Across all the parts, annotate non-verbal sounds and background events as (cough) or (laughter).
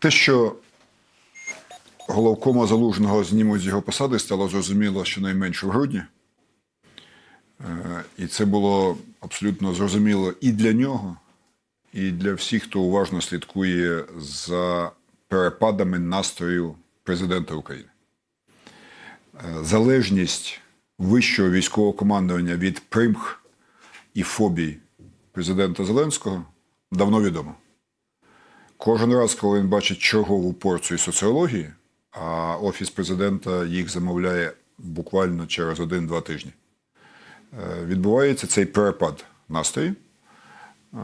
Те, що головкома залужного знімуть з його посади, стало зрозуміло щонайменше в грудні. Е, І це було абсолютно зрозуміло і для нього, і для всіх, хто уважно слідкує за перепадами настрою президента України. Е, Залежність вищого військового командування від примх і фобій президента Зеленського давно відома. Кожен раз, коли він бачить чергову порцію соціології, а офіс президента їх замовляє буквально через один-два тижні, е, відбувається цей перепад настрою, е,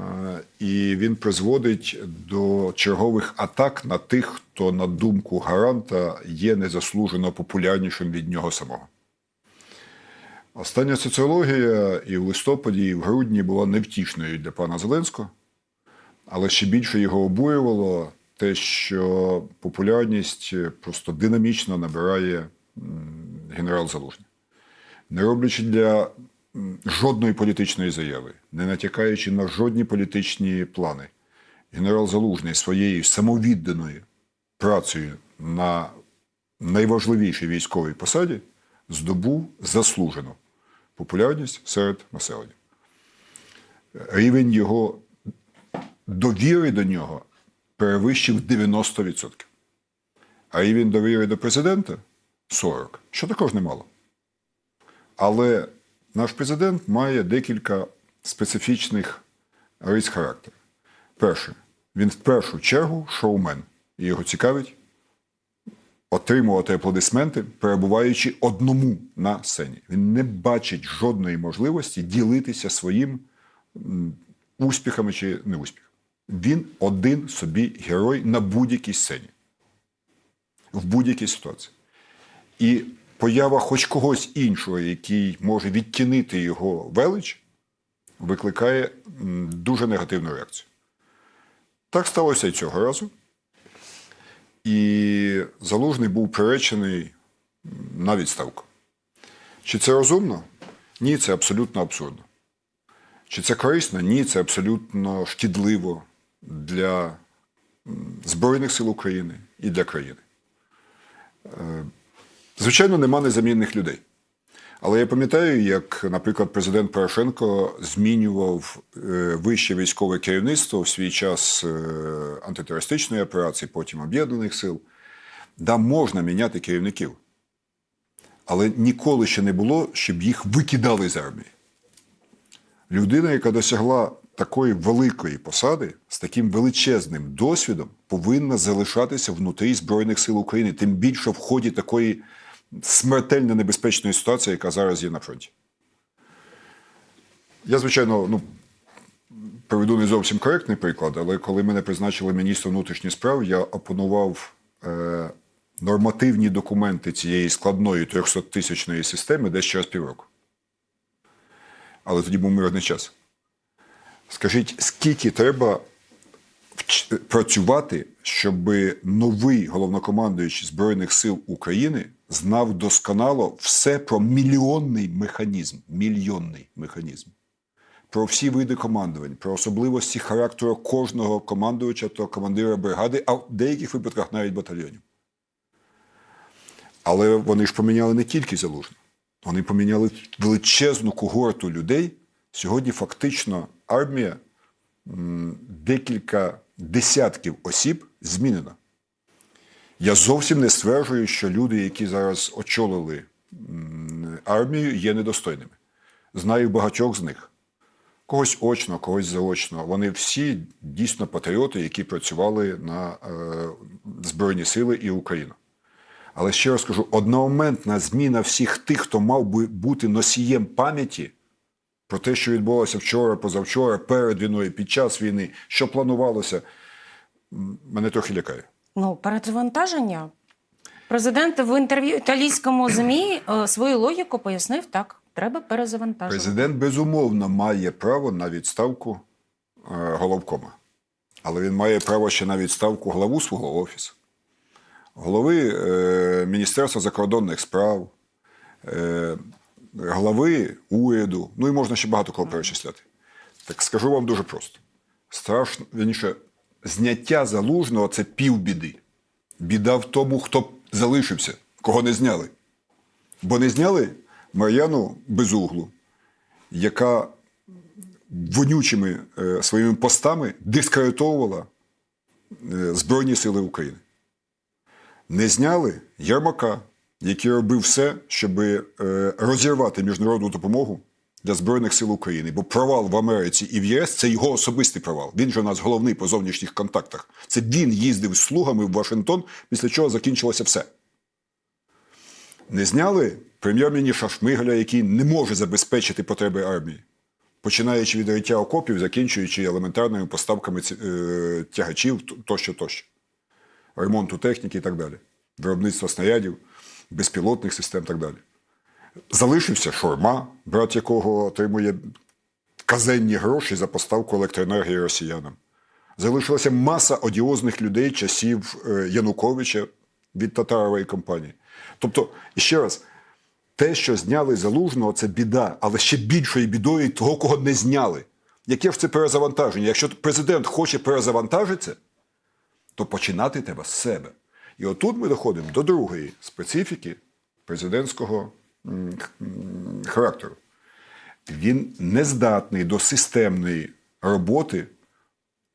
і він призводить до чергових атак на тих, хто, на думку гаранта, є незаслужено популярнішим від нього самого. Остання соціологія і в листопаді, і в грудні була невтішною для пана Зеленського. Але ще більше його обурювало те, що популярність просто динамічно набирає генерал Залужний. Не роблячи для жодної політичної заяви, не натякаючи на жодні політичні плани, генерал Залужний своєю самовідданою працею на найважливішій військовій посаді здобув заслужену популярність серед населення. Рівень його довіри до нього перевищив 90%. А рівень довіри до президента 40%, що також немало. Але наш президент має декілька специфічних рис характеру. Перше, він в першу чергу шоумен, і його цікавить отримувати аплодисменти, перебуваючи одному на сцені. Він не бачить жодної можливості ділитися своїм успіхами чи неуспіхами. Він один собі герой на будь-якій сцені, в будь-якій ситуації. І поява хоч когось іншого, який може відтінити його велич, викликає дуже негативну реакцію. Так сталося і цього разу. І Залужний був приречений на відставку. Чи це розумно? Ні, це абсолютно абсурдно. Чи це корисно? Ні, це абсолютно шкідливо для Збройних сил України і для країни. Е, Звичайно, нема незамінних людей. Але я пам'ятаю, як, наприклад, президент Порошенко змінював е, вище військове керівництво в свій час е, антитерористичної операції, потім об'єднаних сил. Да, можна міняти керівників. Але ніколи ще не було, щоб їх викидали з армії. Людина, яка досягла такої великої посади з таким величезним досвідом, повинна залишатися внутрі Збройних сил України, тим більше в ході такої смертельно небезпечної ситуації, яка зараз є на фронті. Я, звичайно, ну, приведу не зовсім коректний приклад, але коли мене призначили міністром внутрішніх справ, я опанував е, нормативні документи цієї складної 300-тисячної системи десь через півроку. Але тоді був мирний час. Скажіть, скільки треба працювати, щоб новий головнокомандуючий Збройних сил України знав досконало все про мільйонний механізм, мільйонний механізм, про всі види командувань, про особливості характеру кожного командувача та командира бригади, а в деяких випадках навіть батальйонів. Але вони ж поміняли не тільки залужно, вони поміняли величезну когорту людей. Сьогодні фактично армія декілька десятків осіб змінена. Я зовсім не стверджую, що люди, які зараз очолили армію, є недостойними. Знаю багатьох з них. Когось очно, когось заочно. Вони всі дійсно патріоти, які працювали на е, Збройні Сили і Україну. Але ще раз кажу: одномоментна зміна всіх тих, хто мав би бути носієм пам'яті про те, що відбулося вчора, позавчора, перед війною, під час війни, що планувалося, мене трохи лякає. Ну, перезавантаження. Президент в інтерв'ю італійському ЗМІ е, свою логіку пояснив так. Треба перезавантажувати. Президент безумовно має право на відставку е, головкома, але він має право ще на відставку главу свого офісу, голови е, Міністерства закордонних справ, е, глави уряду, ну і можна ще багато кого перечисляти. Так скажу вам дуже просто: страшно, вірніше, зняття залужного це півбіди. Біда в тому, хто залишився, кого не зняли. Бо не зняли Мар'яну Безуглу, яка вонючими е, своїми постами дискредитовувала е, Збройні Сили України. Не зняли Ярмака, який робив все, щоб е, розірвати міжнародну допомогу для Збройних сил України. Бо провал в Америці і в ЄС це його особистий провал. Він же у нас головний по зовнішніх контактах. Це він їздив з слугами в Вашингтон, після чого закінчилося все. Не зняли прем'єр-міністра Шмигаля, який не може забезпечити потреби армії, починаючи від риття окопів, закінчуючи елементарними поставками е, тягачів тощо, тощо, ремонту техніки і так далі, виробництва снарядів, безпілотних систем і так далі. Залишився Шорма, брат якого отримує казенні гроші за поставку електроенергії росіянам. Залишилася маса одіозних людей часів е, Януковича від Татарової компанії. Тобто, ще раз, те, що зняли залужного, це біда, але ще більшою бідою того, кого не зняли. Яке ж це перезавантаження? Якщо президент хоче перезавантажитися, то починати треба з себе. І отут ми доходимо до другої специфіки президентського характеру. Він не здатний до системної роботи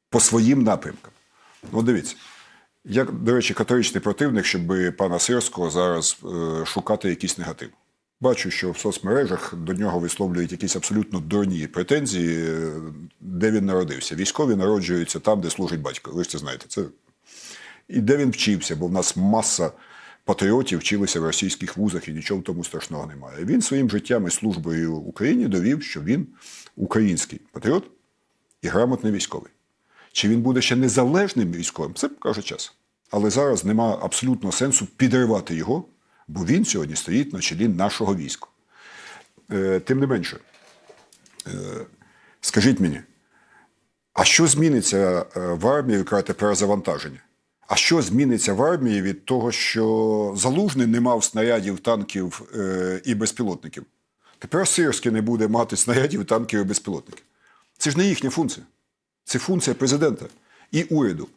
по своїм напрямкам. Ну, дивіться, я, до речі, категоричний противник, щоб пана Сирського зараз е, шукати якийсь негатив. Бачу, що в соцмережах до нього висловлюють якісь абсолютно дурні претензії, е, де він народився. Військові народжуються там, де служить батько. Ви ж це знаєте. Це... І де він вчився, бо в нас маса патріотів вчилися в російських вузах і нічого в тому страшного немає. Він своїм життям і службою Україні довів, що він український патріот і грамотний військовий. Чи він буде ще незалежним військовим, це покаже час. Але зараз нема абсолютного сенсу підривати його, бо він сьогодні стоїть на чолі нашого війська. Е, тим не менше, е, скажіть мені, а що зміниться е, в армії, ви кажете, перезавантаження? А що зміниться в армії від того, що залужний не мав снарядів, танків е, і безпілотників? Тепер Сирський не буде мати снарядів, танків і безпілотників. Це ж не їхня функція. Це функція президента і уряду.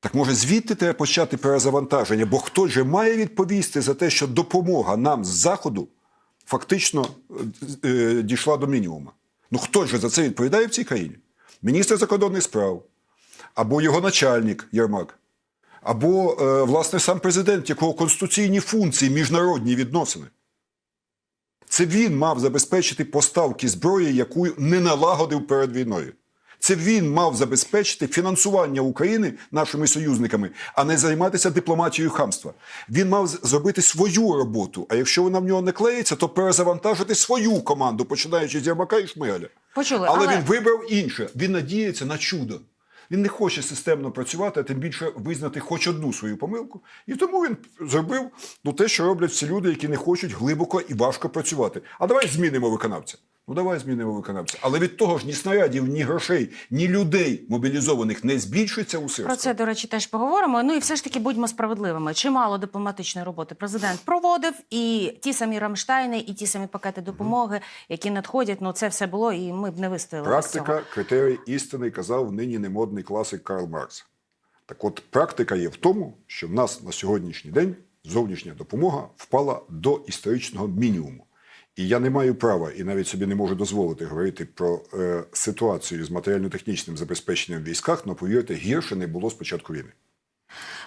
Так може звідти треба почати перезавантаження, бо хтось же має відповісти за те, що допомога нам з Заходу фактично е, дійшла до мінімуму. Ну хто же за це відповідає в цій країні? Міністр закордонних справ, або його начальник Єрмак, або, е, власне, сам президент, якого конституційні функції, міжнародні відносини. Це він мав забезпечити поставки зброї, яку не налагодив перед війною. Це він мав забезпечити фінансування України нашими союзниками, а не займатися дипломатією хамства. Він мав зробити свою роботу. А якщо вона в нього не клеїться, то перезавантажити свою команду, починаючи з Ярмака і Шмигаля. Почули, але, але- він вибрав інше. Він надіється на чудо. Він не хоче системно працювати, а тим більше визнати хоч одну свою помилку. І тому він зробив ну, те, що роблять всі люди, які не хочуть глибоко і важко працювати. А давай змінимо виконавця. Ну давай змінимо виконавця. Але від того ж ні снарядів, ні грошей, ні людей мобілізованих не збільшується у Про це, до речі, теж поговоримо. Ну і все ж таки будьмо справедливими. Чимало дипломатичної роботи президент проводив, і ті самі Рамштайни, і ті самі пакети допомоги, які надходять. Ну це все було, і ми б не вистояли. без цього. Практика критерій істини казав нині немодний класик Карл Маркс. Так от практика є в тому, що в нас на сьогоднішній день зовнішня допомога впала до історичного мінімуму. І я не маю права і навіть собі не можу дозволити говорити про е, ситуацію з матеріально-технічним забезпеченням в військах, але повірте, гірше не було з початку війни.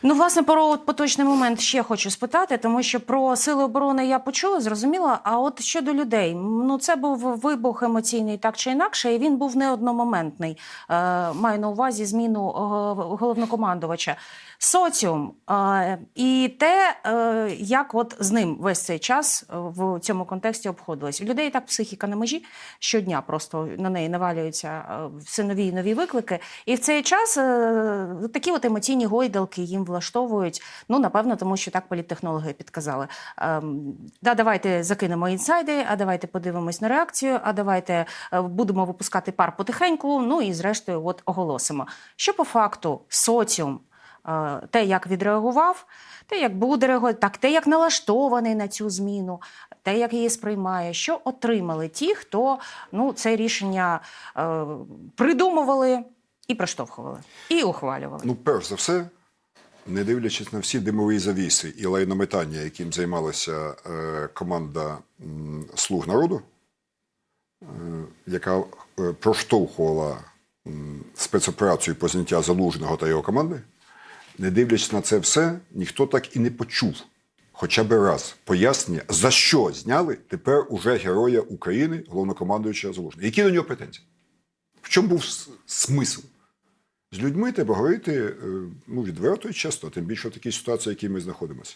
Ну, власне, про поточний момент ще хочу спитати, тому що про сили оборони я почула, зрозуміла. А от щодо людей, ну це був вибух емоційний так чи інакше, і він був не одномоментний. Е, маю на увазі зміну е, головнокомандувача. Соціум е, і те, е, як от з ним весь цей час е, в цьому контексті обходилось. У людей так психіка на межі щодня просто на неї навалюються е, все нові і нові виклики. І в цей час е, такі от емоційні гойдалки їм влаштовують. Ну, напевно, тому що так політтехнологи підказали. Ем, да, давайте закинемо інсайди, а давайте подивимось на реакцію, а давайте е, будемо випускати пар потихеньку. Ну і зрештою, от оголосимо. Що по факту соціум, е, те, як відреагував, те, як буде реагувати, так те, як налаштований на цю зміну, те, як її сприймає, що отримали ті, хто ну, це рішення е, придумували І проштовхували, і ухвалювали. Ну, перш за все, не дивлячись на всі димові завіси і лайнометання, яким займалася е, команда Слуг народу, е, яка е, проштовхувала спецоперацію по зняття залужного та його команди, не дивлячись на це все, ніхто так і не почув хоча б раз пояснення, за що зняли тепер уже героя України, головнокомандуючого Залужного. Які до нього претензії? В чому був смисл? З людьми треба говорити е, ну, відверто і чесно, тим більше в такій ситуації, в якій ми знаходимося.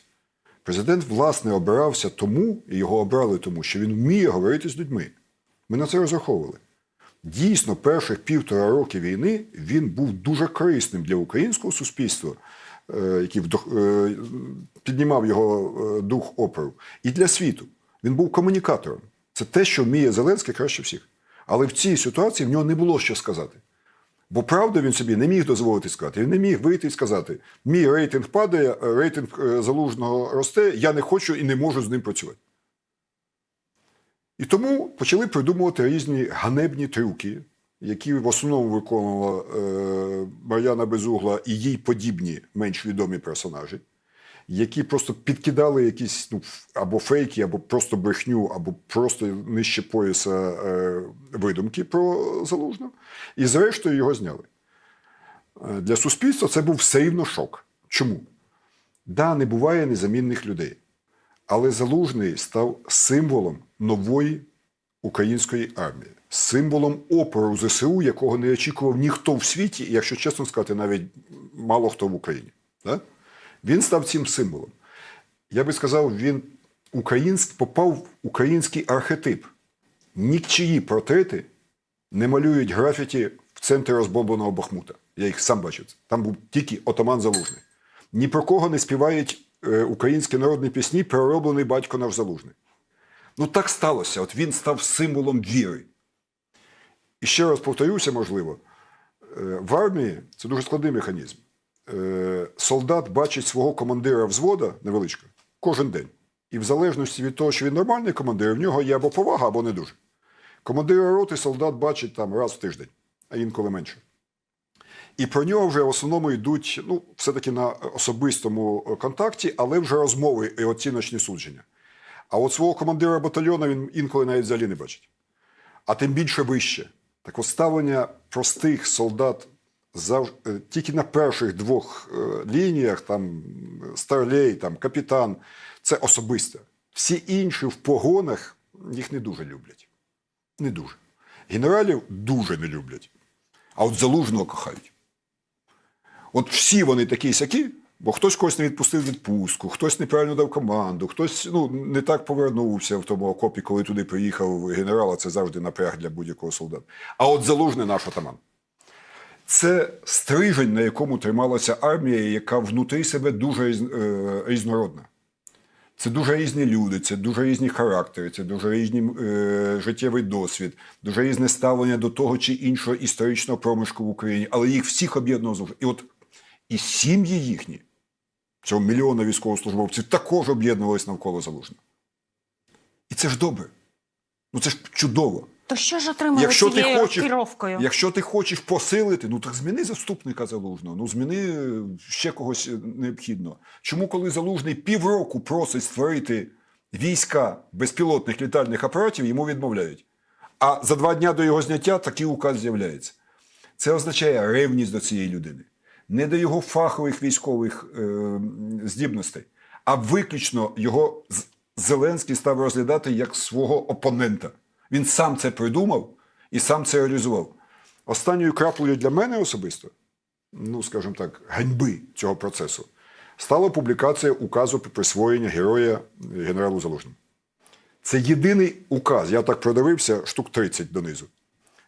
Президент, власне, обирався тому, і його обрали тому, що він вміє говорити з людьми. Ми на це розраховували. Дійсно, перших півтора роки війни він був дуже корисним для українського суспільства, е, який е, піднімав його дух опору, і для світу. Він був комунікатором. Це те, що вміє Зеленський краще всіх. Але в цій ситуації в нього не було що сказати. Бо правду він собі не міг дозволити сказати. Він не міг вийти і сказати: мій рейтинг падає, е, рейтинг е, залужного росте, я не хочу і не можу з ним працювати. І тому почали придумувати різні ганебні трюки, які в основному виконувала е, Мар'яна Безугла і їй подібні менш відомі персонажі, які просто підкидали якісь ну, або фейки, або просто брехню, або просто нижче пояса е, видумки про залужного. І зрештою його зняли. Е, Для суспільства це був все рівно шок. Чому? Да, не буває незамінних людей. Але Залужний став символом нової української армії, символом опору ЗСУ, якого не очікував ніхто в світі, якщо чесно сказати, навіть мало хто в Україні. Да? Він став цим символом. Я би сказав, він українськ, попав в український архетип. Нікчиї портрети не малюють графіті в центрі розбомбленого Бахмута. Я їх сам бачив. Там був тільки отаман Залужний. Ні про кого не співають е, українські народні пісні, перероблений батько наш Залужний. Ну так сталося. От він став символом віри. І ще раз повторюся, можливо, е, в армії це дуже складний механізм. Е, Солдат бачить свого командира взвода невеличко кожен день. І в залежності від того, що він нормальний командир, в нього є або повага, або не дуже. Командира роти солдат бачить там раз в тиждень, а інколи менше. І про нього вже в основному йдуть ну, все-таки на особистому контакті, але вже розмови і оціночні судження. А от свого командира батальйону він інколи навіть взагалі не бачить. А тим більше вище. Так от ставлення простих солдат зав... е, тільки на перших двох е, лініях, там старлей, там капітан, це особисте. Всі інші в погонах їх не дуже люблять. Не дуже. Генералів дуже не люблять. А от залужного кохають. От всі вони такі сякі, бо хтось когось не відпустив відпустку, хтось неправильно дав команду, хтось ну, не так повернувся в тому окопі, коли туди приїхав генерал, а це завжди напряг для будь-якого солдата. А от залужний наш атаман. Це стрижень, на якому трималася армія, яка внутрі себе дуже е, різнородна. Це дуже різні люди, це дуже різні характери, це дуже різний е, життєвий досвід, дуже різне ставлення до того чи іншого історичного проміжку в Україні, але їх всіх об'єднував. І от і сім'ї їхні, цього мільйона військовослужбовців, також об'єднувалися навколо Залужного. І це ж добре. Ну це ж чудово. То що ж отримали Якщо ти, хочеш, керовкою? якщо ти хочеш посилити, ну так зміни заступника залужного, ну зміни е, ще когось е, необхідно. Чому, коли залужний півроку просить створити війська безпілотних літальних апаратів, йому відмовляють. А за два дня до його зняття такий указ з'являється. Це означає ревність до цієї людини, не до його фахових військових е, здібностей, а виключно його Зеленський став розглядати як свого опонента. Він сам це придумав і сам це реалізував. Останньою краплею для мене особисто, ну скажімо так, ганьби цього процесу, стала публікація указу про присвоєння героя генералу Залужному. Це єдиний указ, я так продивився штук 30 донизу,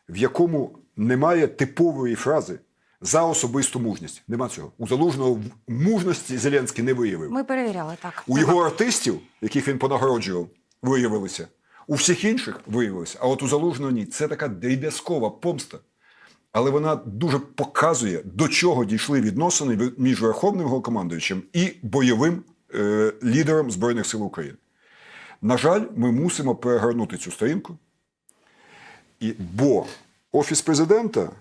в якому немає типової фрази за особисту мужність. Нема цього. У залужного мужності Зеленський не виявив. Ми перевіряли так. У його артистів, яких він понагороджував, виявилися. У всіх інших виявилося. А от у залужного ні. Це така дріб'язкова помста. Але вона дуже показує, до чого дійшли відносини між верховним головнокомандуючим і бойовим е, лідером Збройних сил України. На жаль, ми мусимо перегорнути цю сторінку. І, бо Офіс президента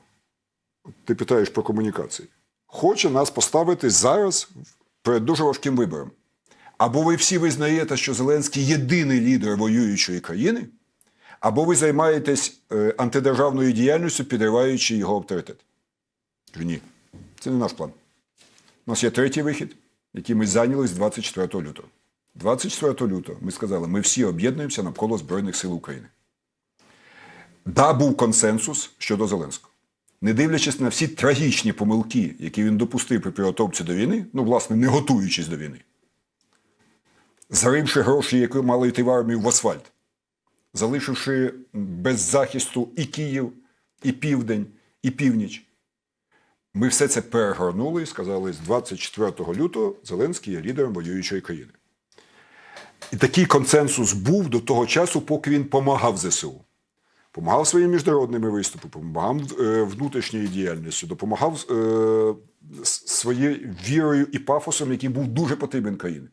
Ти питаєш про комунікації. Хоче нас поставити зараз перед дуже важким вибором. Або ви всі визнаєте, що Зеленський єдиний лідер воюючої країни, або ви займаєтесь е, антидержавною діяльністю, підриваючи його авторитет. Ні, це не наш план. У нас є третій вихід, який ми зайняли з 24 лютого. 24 лютого ми сказали, ми всі об'єднуємося навколо Збройних сил України. Да, був консенсус щодо Зеленського. Не дивлячись на всі трагічні помилки, які він допустив при підготовці до війни, ну, власне, не готуючись до війни, заривши гроші, які мали йти в армію в асфальт, залишивши без захисту і Київ, і Південь, і Північ. Ми все це перегорнули і сказали, з 24 лютого Зеленський є лідером воюючої країни. І такий консенсус був до того часу, поки він помагав ЗСУ. Помагав своїми міжнародними виступами, допомагав е, внутрішньою діяльністю, допомагав е, своєю вірою і пафосом, який був дуже потрібен країні.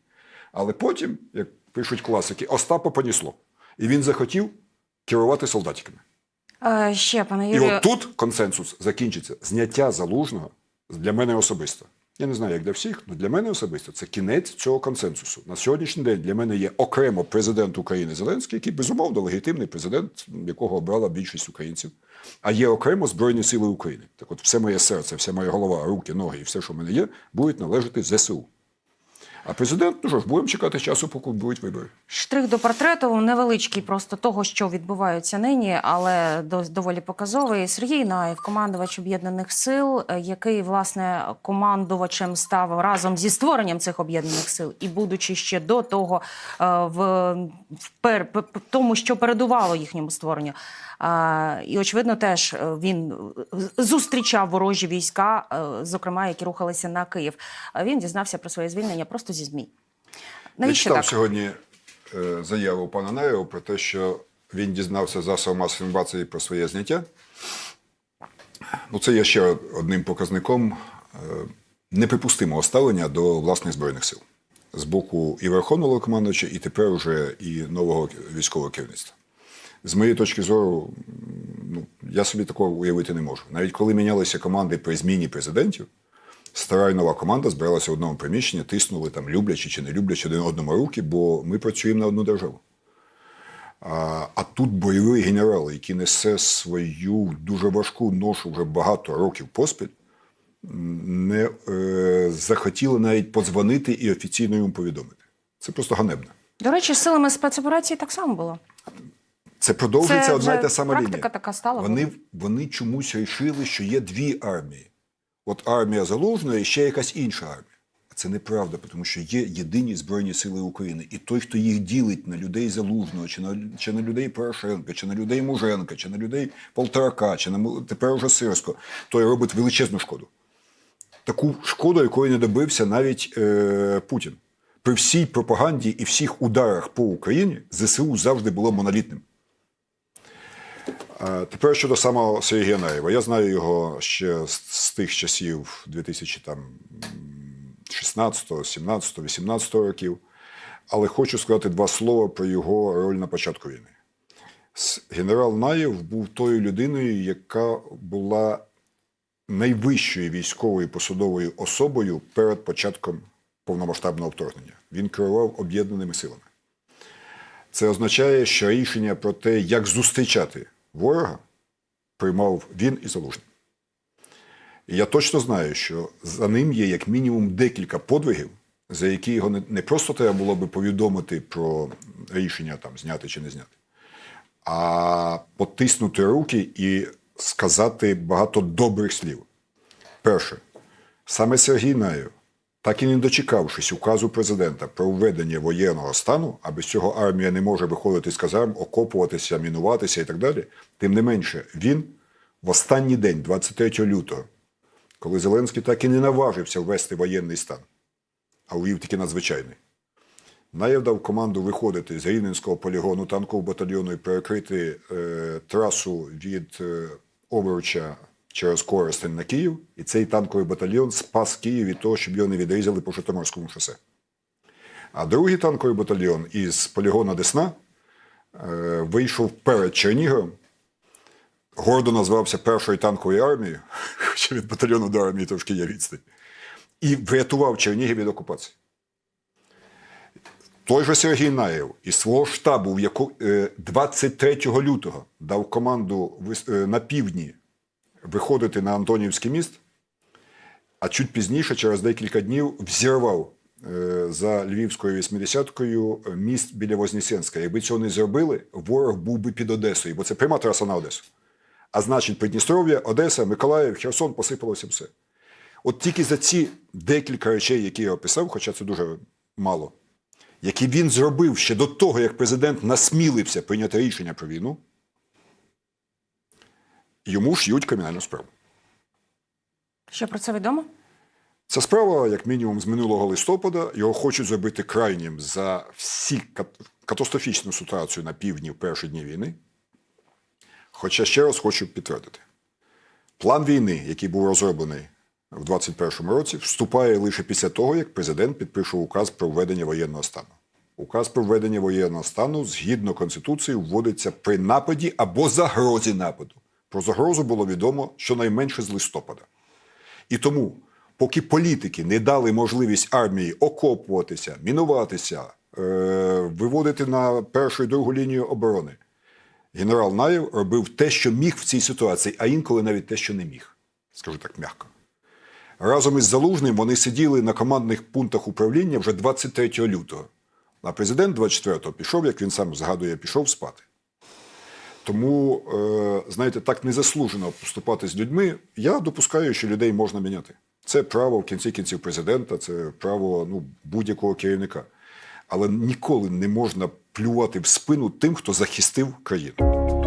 Але потім, як пишуть класики, Остапа понісло. І він захотів керувати солдатиками. Е, ще, пане І Юрію, от тут консенсус закінчиться. Зняття залужного для мене особисто. Я не знаю, як для всіх, але для мене особисто це кінець цього консенсусу. На сьогоднішній день для мене є окремо президент України Зеленський, який безумовно легітимний президент, якого обрала більшість українців. А є окремо Збройні Сили України. Так от все моє серце, вся моя голова, руки, ноги і все, що в мене є, будуть належати ЗСУ. А президент, ну що ж, будемо чекати часу, поки будуть вибори. Штрих до портрету невеличкий просто того, що відбувається нині, але до- доволі показовий. Сергій Наєв, командувач об'єднаних сил, е, який власне командувачем став разом зі створенням цих об'єднаних сил, і будучи ще до того е, в, в п- п- тому, що передувало їхньому створенню. І очевидно, теж е, він е, зустрічав ворожі війська, е, зокрема, які рухалися на Київ. Він дізнався про своє звільнення просто зі змі. Я читав так? сьогодні заяву пана Наєва про те, що він дізнався засобом масової інформації про своє зняття. Ну, це є ще одним показником неприпустимого ставлення до власних збройних сил з боку і верховного командувача, і тепер уже і нового військового керівництва. З моєї точки зору, ну, я собі такого уявити не можу. Навіть коли мінялися команди при зміні президентів, стара і нова команда збиралася в одному приміщенні, тиснули там, люблячи чи не люблячи один одному руки, бо ми працюємо на одну державу. А, а тут бойовий генерал, який несе свою дуже важку ношу вже багато років поспіль, не е, захотіли навіть подзвонити і офіційно йому повідомити. Це просто ганебно. До речі, з силами спецоперації так само було. Це продовжується Це одна й та сама практика лінія. така стала, Вони, вони чомусь вирішили, що є дві армії. От армія Залужного і ще якась інша армія. А це неправда, тому що є єдині Збройні Сили України. І той, хто їх ділить на людей Залужного, чи на, чи на людей Порошенка, чи на людей Муженка, чи на людей Полторака, чи на тепер уже Сирського, той робить величезну шкоду. Таку шкоду, якої не добився навіть е, Путін. При всій пропаганді і всіх ударах по Україні ЗСУ завжди було монолітним. Тепер щодо самого Сергія Наєва. Я знаю його ще з, з тих часів 2016, 17, 18 років. Але хочу сказати два слова про його роль на початку війни. Генерал Наєв був тою людиною, яка була найвищою військовою посадовою особою перед початком повномасштабного вторгнення. Він керував об'єднаними силами. Це означає, що рішення про те, як зустрічати ворога, приймав він і Залужний. І я точно знаю, що за ним є як мінімум декілька подвигів, за які його не, просто треба було би повідомити про рішення там, зняти чи не зняти, а потиснути руки і сказати багато добрих слів. Перше, саме Сергій Наєв, так і не дочекавшись указу президента про введення воєнного стану, а без цього армія не може виходити з казарм, окопуватися, мінуватися і так далі. Тим не менше, він в останній день, 23 лютого, коли Зеленський так і не наважився ввести воєнний стан, а увів таки надзвичайний, Наєв дав команду виходити з Рівненського полігону танкового батальйону і перекрити е, трасу від е, Овруча через Коростень на Київ. І цей танковий батальйон спас Київ від того, щоб його не відрізали по Житомирському шосе. А другий танковий батальйон із полігону Десна е, вийшов перед Черніговом, гордо назвався першою танковою армією, (laughs) хоча від батальйону до армії трошки є відстань, і врятував Чернігів від окупації. Той же Сергій Наєв із свого штабу, в яку е, 23 лютого дав команду е, на півдні виходити на Антонівський міст, а чуть пізніше, через декілька днів, взірвав е, за Львівською 80-кою міст біля Вознесенська. Якби цього не зробили, ворог був би під Одесою, бо це пряма траса на Одесу. А значить, Придністров'я, Одеса, Миколаїв, Херсон посипалося все. От тільки за ці декілька речей, які я описав, хоча це дуже мало, які він зробив ще до того, як президент насмілився прийняти рішення про війну, йому ш'ють кримінальну справу. Що про це відомо? Ця справа, як мінімум, з минулого листопада, його хочуть зробити крайнім за всі кат- катастрофічну ситуацію на півдні в перші дні війни. Хоча ще раз хочу підтвердити: план війни, який був розроблений в 2021 році, вступає лише після того, як президент підпише указ про введення воєнного стану. Указ про введення воєнного стану згідно Конституції вводиться при нападі або загрозі нападу. Про загрозу було відомо щонайменше з листопада. І тому, поки політики не дали можливість армії окопуватися, мінуватися, е- виводити на першу і другу лінію оборони, генерал Наєв робив те, що міг в цій ситуації, а інколи навіть те, що не міг. Скажу так м'яко. Разом із Залужним вони сиділи на командних пунктах управління вже 23 лютого. А президент 24-го пішов, як він сам згадує, пішов спати. Тому, е, знаєте, так незаслужено поступати з людьми. Я допускаю, що людей можна міняти. Це право в кінці кінців президента, це право ну, будь-якого керівника. Але ніколи не можна плювати в спину тим, хто захистив країну.